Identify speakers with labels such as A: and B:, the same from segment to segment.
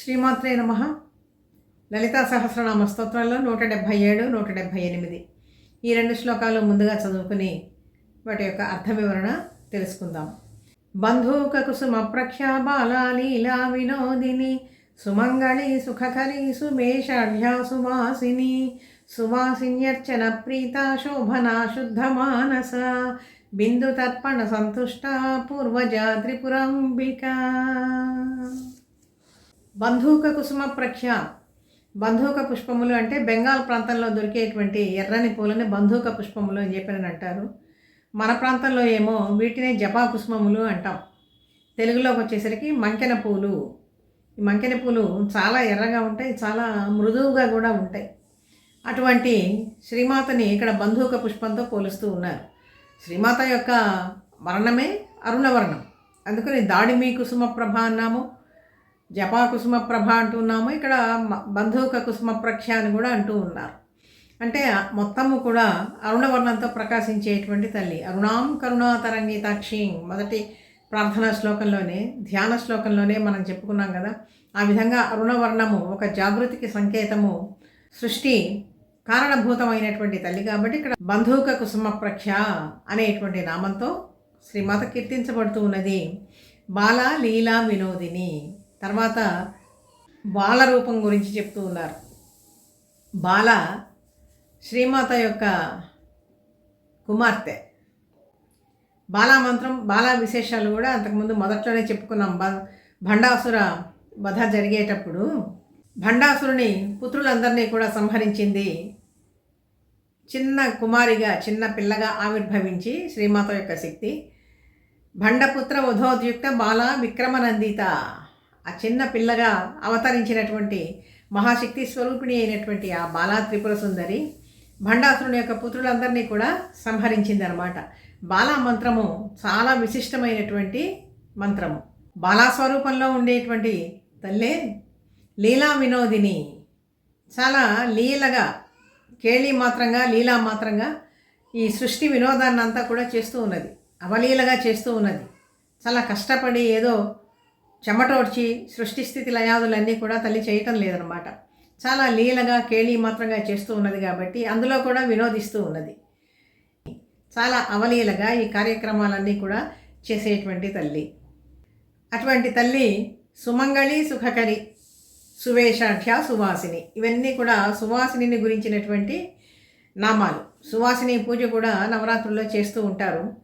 A: శ్రీమాత్రే నమ. లలితా సహస్రనామ స్తోత్రంలో నూట డెబ్భై ఏడు నూట డెబ్భై ఎనిమిది. ఈ రెండు శ్లోకాలు ముందుగా చదువుకుని వాటి యొక్క అర్థ వివరణ తెలుసుకుందాం. బంధూక కుసుమ ప్రఖ్యాబాలా లీలా వినోదిని సుమంగళి సుఖకరి సుమేషాఢ్యాసువాసిని సువాసిన్యర్చన ప్రీత శోభనా శుద్ధ మానస బిందు తర్పణ సంతుష్ట పూర్వజా త్రిపురంబికా. బంధూక కుసుమ ప్రఖ్య బంధూక పుష్పములు అంటే బెంగాల్ ప్రాంతంలో దొరికేటువంటి ఎర్రని పూలని బంధూక పుష్పములు అని చెప్పి అంటారు. మన ప్రాంతంలో ఏమో వీటినే జపా కుసుమములు అంటాం. తెలుగులోకి వచ్చేసరికి మంకెన పూలు. ఈ మంకెన పూలు చాలా ఎర్రగా ఉంటాయి చాలా మృదువుగా కూడా ఉంటాయి. అటువంటి శ్రీమాతని ఇక్కడ బంధూక పుష్పంతో పోలుస్తూ ఉన్నారు. శ్రీమాత యొక్క వర్ణమే అరుణవర్ణం. అందుకని దాడిమి కుసుమ ప్రభ అన్నాము. జపాకుసుమ ప్రభ ప్రభ అంటున్నాము ఇక్కడ మ- బంధువుక కుసుమ ప్రఖ్య అని కూడా అంటూ ఉన్నారు. అంటే మొత్తము కూడా అరుణవర్ణంతో ప్రకాశించేటువంటి తల్లి. అరుణాం కరుణా తరంగితాక్షి మొదటి ప్రార్థనా శ్లోకంలోనే ధ్యాన శ్లోకంలోనే మనం చెప్పుకున్నాం కదా ఆ విధంగా అరుణవర్ణము ఒక జాగృతికి సంకేతము సృష్టి కారణభూతమైనటువంటి తల్లి కాబట్టి ఇక్కడ బంధువుక కుసుమ ప్రఖ్య అనేటువంటి నామంతో శ్రీమాత కీర్తించబడుతూ ఉన్నది. బాల లీలా వినోదిని. తర్వాత బాల రూపం గురించి చెప్తూ ఉన్నారు. బాల శ్రీమాత యొక్క కుమార్తె. బాలా మంత్రం బాలా విశేషాలు కూడా అంతకుముందు మొదట్లోనే చెప్పుకున్నాం. బ భండాసుర వధ జరిగేటప్పుడు భండాసురుని పుత్రులందరినీ కూడా సంహరించింది. చిన్న కుమారిగా చిన్న పిల్లగా ఆవిర్భవించి శ్రీమాత యొక్క శక్తి. భండపుత్ర ఉధోద్యుక్త బాల విక్రమనందిత. ఆ చిన్న పిల్లగా అవతరించినటువంటి మహాశక్తి స్వరూపిణి అయినటువంటి ఆ బాలా త్రిపుర సుందరి భండాసురుని యొక్క పుత్రులందరినీ కూడా సంహరించింది అనమాట బాలా మంత్రము చాలా విశిష్టమైనటువంటి మంత్రము. బాలా స్వరూపంలో ఉండేటువంటి తల్లే లీలా వినోదిని చాలా లీలగా కేళీ మాత్రంగా లీలా మాత్రంగా ఈ సృష్టి వినోదాన్ని అంతా కూడా చేస్తూ ఉన్నది. అవలీలగా చేస్తూ ఉన్నది. చాలా కష్టపడి ఏదో చెమటోడ్చి సృష్టి స్థితి లయాదులన్నీ కూడా తల్లి చేయటం లేదనమాట. చాలా లీలగా కేళీ మాత్రంగా చేస్తూ ఉన్నది కాబట్టి అందులో కూడా వినోదిస్తూ ఉన్నది. చాలా అవలీలగా ఈ కార్యక్రమాలన్నీ కూడా చేసేటువంటి తల్లి. అటువంటి తల్లి సుమంగళి సుఖకరి సువేషాఢ్య సువాసిని ఇవన్నీ కూడా సువాసిని గురించినటువంటి నామాలు. సువాసిని పూజ కూడా నవరాత్రుల్లో చేస్తూ ఉంటారు.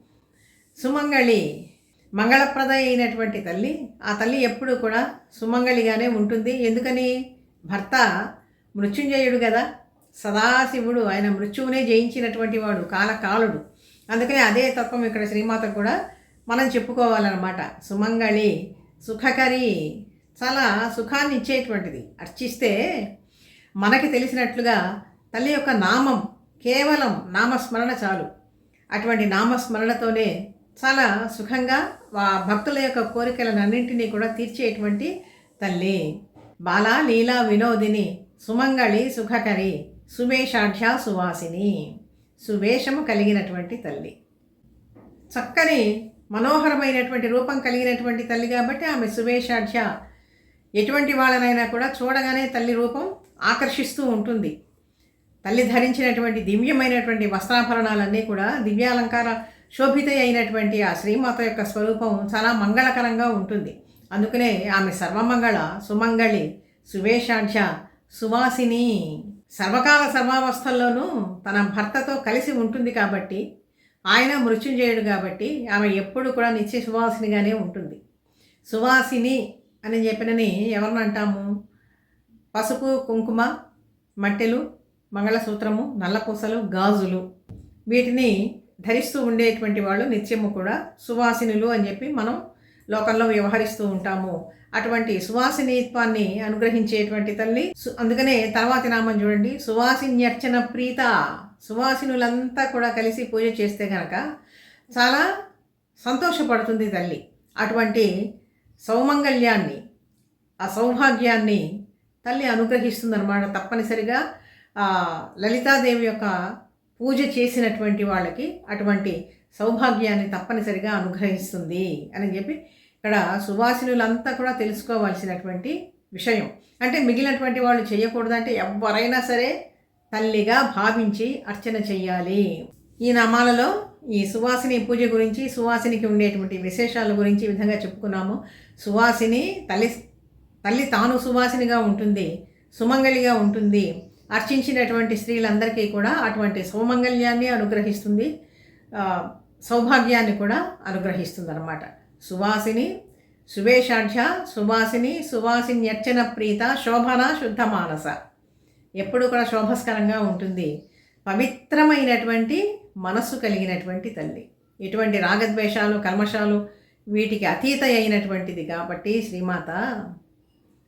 A: సుమంగళి మంగళప్రద అయినటువంటి తల్లి ఆ తల్లి ఎప్పుడూ కూడా సుమంగళిగానే ఉంటుంది. ఎందుకని? భర్త మృత్యుంజయుడు కదా. సదాశివుడు ఆయన మృత్యువునే జయించినటువంటి వాడు కాలకాలుడు. అందుకని అదే తత్వం ఇక్కడ శ్రీమాత కూడా మనం చెప్పుకోవాలన్నమాట. సుమంగళి సుఖకరి చాలా సుఖాన్ని ఇచ్చేటువంటిది అర్చిస్తే మనకి తెలిసినట్లుగా తల్లి యొక్క నామం కేవలం నామస్మరణ చాలు. అటువంటి నామస్మరణతోనే చాలా సుఖంగా వా భక్తుల యొక్క కోరికలను అన్నింటినీ కూడా తీర్చేటువంటి తల్లి. బాల లీలా వినోదిని సుమంగళి సుఖకరి సువేషాఢ్య సువాసిని సువేషము కలిగినటువంటి తల్లి. చక్కని మనోహరమైనటువంటి రూపం కలిగినటువంటి తల్లి కాబట్టి ఆమె సువేషాఢ్య ఎటువంటి వాళ్ళనైనా కూడా చూడగానే తల్లి రూపం ఆకర్షిస్తూ ఉంటుంది. తల్లి ధరించినటువంటి దివ్యమైనటువంటి వస్త్రాభరణాలన్నీ కూడా దివ్యాలంకార శోభిత అయినటువంటి ఆ శ్రీమాత యొక్క స్వరూపం చాలా మంగళకరంగా ఉంటుంది. అందుకనే ఆమె సర్వమంగళ సుమంగళి సువేషాఢ్య సువాసిని సర్వకాల సర్వావస్థల్లోనూ తన భర్తతో కలిసి ఉంటుంది కాబట్టి ఆయన మృత్యుంజయుడు కాబట్టి ఆమె ఎప్పుడు కూడా నిత్య సువాసినిగానే ఉంటుంది. సువాసిని అని చెప్పినని ఎవరిని అంటాము? పసుపు కుంకుమ మట్టెలు మంగళసూత్రము నల్లపూసలు గాజులు వీటిని ధరిస్తూ ఉండేటువంటి వాళ్ళు నిత్యము కూడా సువాసినులు అని చెప్పి మనం లోకంలో వ్యవహరిస్తూ ఉంటాము. అటువంటి సువాసినిత్వాన్ని అనుగ్రహించేటువంటి తల్లి సు- అందుకనే తర్వాతి నామం చూడండి. సువాసిన్యర్చన ప్రీత. సువాసినులంతా కూడా కలిసి పూజ చేస్తే గనక చాలా సంతోషపడుతుంది తల్లి. అటువంటి సౌమంగళ్యాన్ని ఆ సౌభాగ్యాన్ని తల్లి అనుగ్రహిస్తుందన్నమాట తప్పనిసరిగా. లలితాదేవి యొక్క పూజ చేసినటువంటి వాళ్ళకి అటువంటి సౌభాగ్యాన్ని తప్పనిసరిగా అనుగ్రహిస్తుంది అని చెప్పి ఇక్కడ సువాసినులంతా కూడా తెలుసుకోవాల్సినటువంటి విషయం. అంటే మిగిలినటువంటి వాళ్ళు చేయకూడదంటే ఎవరైనా సరే తల్లిగా భావించి అర్చన చెయ్యాలి ఈ నామాలలో ఈ సువాసిని పూజ గురించి సువాసినికి ఉండేటువంటి విశేషాల గురించి ఈ విధంగా చెప్పుకున్నాము. సువాసిని తల్లి తల్లి తాను సువాసినిగా ఉంటుంది సుమంగళిగా ఉంటుంది. అర్చించినటువంటి స్త్రీలందరికీ కూడా అటువంటి సౌమంగళ్యాన్ని అనుగ్రహిస్తుంది. సౌభాగ్యాన్ని కూడా అనుగ్రహిస్తుంది అనమాట సువాసిని సువేషాఢ్య సువాసిని సువాసిన్యర్చన ప్రీత శోభన శుద్ధ మానస. ఎప్పుడు కూడా శోభస్కరంగా ఉంటుంది. పవిత్రమైనటువంటి మనస్సు కలిగినటువంటి తల్లి. ఎటువంటి రాగద్వేషాలు కల్మషాలు వీటికి అతీత అయినటువంటిది కాబట్టి శ్రీమాత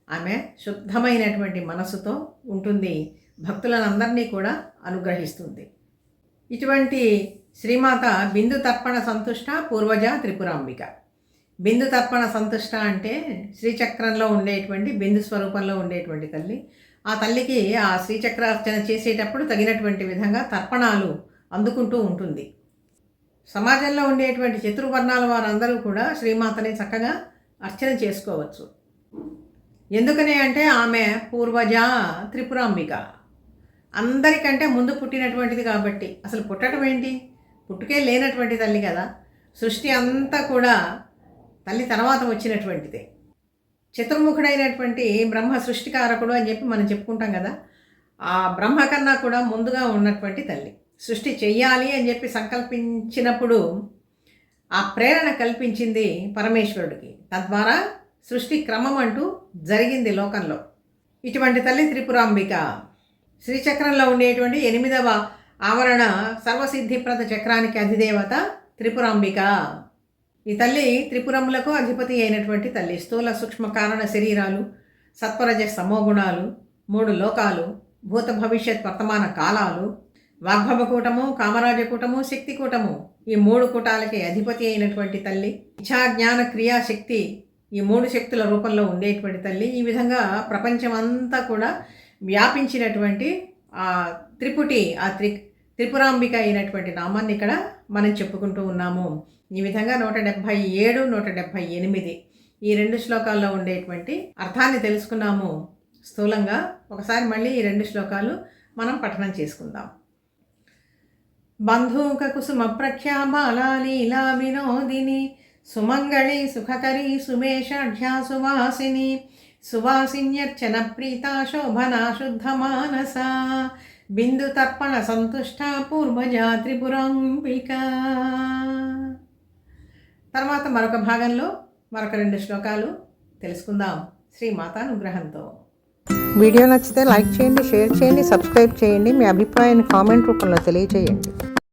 A: ఆమె శుద్ధమైనటువంటి మనసుతో ఉంటుంది. భక్తులందరినీ కూడా అనుగ్రహిస్తుంది. ఇటువంటి శ్రీమాత బిందు తర్పణ సంతుష్ట పూర్వజ త్రిపురాంబిక. బిందు తర్పణ సంతుష్ట అంటే శ్రీచక్రంలో ఉండేటువంటి బిందు స్వరూపంలో ఉండేటువంటి తల్లి. ఆ తల్లికి ఆ శ్రీచక్రార్చన చేసేటప్పుడు తగినటువంటి విధంగా తర్పణాలు అందుకుంటూ ఉంటుంది. సమాజంలో ఉండేటువంటి చతుర్వర్ణాల వారందరూ కూడా శ్రీమాతని చక్కగా అర్చన చేసుకోవచ్చు. ఎందుకనే అంటే ఆమె పూర్వజ త్రిపురాంబిక. అందరికంటే ముందు పుట్టినటువంటిది కాబట్టి. అసలు పుట్టడం ఏంటి? పుట్టుకే లేనటువంటి తల్లి కదా. సృష్టి అంతా కూడా తల్లి తర్వాత వచ్చినటువంటిదే. చతుర్ముఖుడైనటువంటి బ్రహ్మ సృష్టికారకుడు అని చెప్పి మనం చెప్పుకుంటాం కదా. ఆ బ్రహ్మ కన్నా కూడా ముందుగా ఉన్నటువంటి తల్లి. సృష్టి చెయ్యాలి అని చెప్పి సంకల్పించినప్పుడు ఆ ప్రేరణ కల్పించింది పరమేశ్వరుడికి. తద్వారా సృష్టి క్రమం అంటూ జరిగింది లోకంలో. ఇటువంటి తల్లి త్రిపురాంబిక. శ్రీచక్రంలో ఉండేటువంటి ఎనిమిదవ ఆవరణ సర్వసిద్ధిప్రద చక్రానికి అధిదేవత త్రిపురాంబిక. ఈ తల్లి త్రిపురములకు అధిపతి అయినటువంటి తల్లి స్థూల సూక్ష్మ కారణ శరీరాలు సత్వరజ సమోగుణాలు మూడు లోకాలు భూత భవిష్యత్ వర్తమాన కాలాలు వాగ్భవకూటము కామరాజకూటము శక్తికూటము ఈ మూడు కూటాలకి అధిపతి అయినటువంటి తల్లి ఇచ్ఛా జ్ఞాన క్రియాశక్తి ఈ మూడు శక్తుల రూపంలో ఉండేటువంటి తల్లి. ఈ విధంగా ప్రపంచమంతా కూడా వ్యాపించినటువంటి ఆ త్రిపుటి ఆ త్రి త్రిపురాంబిక అయినటువంటి నామాన్ని ఇక్కడ మనం చెప్పుకుంటూ ఉన్నాము. ఈ విధంగా నూట డెబ్భై ఏడు నూట డెబ్భై ఎనిమిది ఈ రెండు శ్లోకాల్లో ఉండేటువంటి అర్థాన్ని తెలుసుకున్నాము. స్థూలంగా ఒకసారి మళ్ళీ ఈ రెండు శ్లోకాలు మనం పఠనం చేసుకుందాం. బంధూక కుసుమ ప్రఖ్యాబాలీలా వినోదిని సుమంగళి సుఖకరి సుమేషాఢ్యాసువాసిని సువాసిని సువాసిన్యర్చన ప్రీతా శోభనా శుద్ధ మానస బిందు తర్పణ సంతుష్ట పూర్వజా త్రిపురాంబిక తర్వాత మరొక భాగంలో మరొక రెండు శ్లోకాలు తెలుసుకుందాం శ్రీ మాతానుగ్రహంతో.
B: వీడియో నచ్చితే లైక్ చేయండి షేర్ చేయండి సబ్స్క్రైబ్ చేయండి. మీ అభిప్రాయాన్ని కామెంట్ రూపంలో తెలియజేయండి